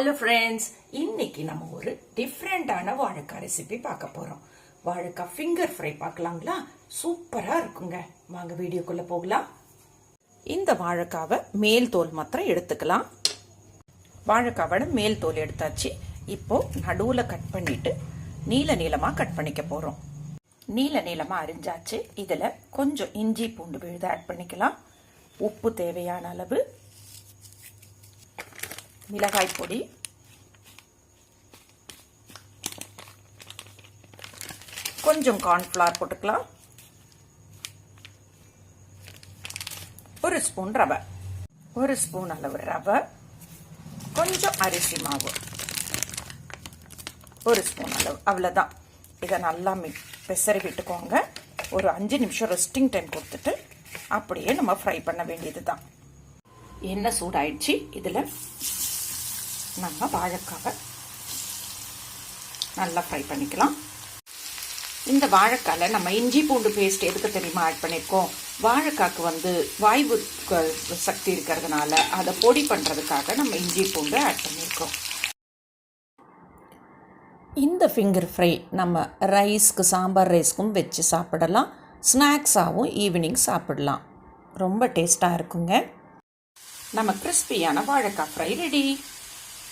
Hello friends இன்னைக்கு நம்ம ஒரு டிஃப்ரெண்டான வாழைக்காய் ரெசிபி பார்க்க போகிறோம் வாழைக்காய் ஃபிங்கர் ஃப்ரை பார்க்கலாங்களா? சூப்பராக இருக்குங்க. வாங்க வீடியோக்குள்ளே போகலாம். இந்த வாழைக்காவை மேல் தோல் மாத்திரம் எடுத்துக்கலாம். வாழைக்காவோட மேல் தோல் எடுத்தாச்சு. இப்போ நடுவில் கட் பண்ணிட்டு நீல நீளமாக கட் பண்ணிக்க போகிறோம் நீல நீளமாக அரிஞ்சாச்சு. இதில் கொஞ்சம் இஞ்சி பூண்டு விழுது ஆட் பண்ணிக்கலாம். உப்பு தேவையான அளவு. மிளகாய் பொடி. கொஞ்சம் கார்ன்ஃப்ளவர் போட்டுக்கலாம். ஒரு ஸ்பூன் ரவை. ஒரு ஸ்பூன் அளவு ரவை. கொஞ்சம் அரிசி மாவு. ஒரு ஸ்பூன் அளவு. அவ்வளோதான் இதை நல்லா மி பெசரி விட்டுக்கோங்க. ஒரு அஞ்சு நிமிஷம் ரெஸ்டிங் டைம் கொடுத்துட்டு அப்படியே நம்ம ஃப்ரை பண்ண வேண்டியது தான் எண்ணெய் சூடாயிடுச்சு. இதில் நம்ம வாழைக்காவை நல்லா ஃப்ரை பண்ணிக்கலாம். இந்த வாழைக்காயில் நம்ம இஞ்சி பூண்டு பேஸ்ட் எதுக்கு தெரியுமா ஆட் பண்ணியிருக்கோம் வாழைக்காக்கு வந்து வாய்வு க- சக்தி இருக்கிறதுனால அதை பொடி பண்ணுறதுக்காக நம்ம இஞ்சி பூண்டு ஆட் பண்ணியிருக்கோம் இந்த ஃபிங்கர் ஃப்ரை நம்ம ரைஸ்க்கு சாம்பார் ரைஸ்க்கும் வச்சு சாப்பிடலாம். ஸ்நாக்ஸாகவும் ஈவினிங் சாப்பிடலாம். ரொம்ப டேஸ்ட்டாக இருக்குங்க. நம்ம கிறிஸ்பியான வாழைக்காய் ஃப்ரை ரெடி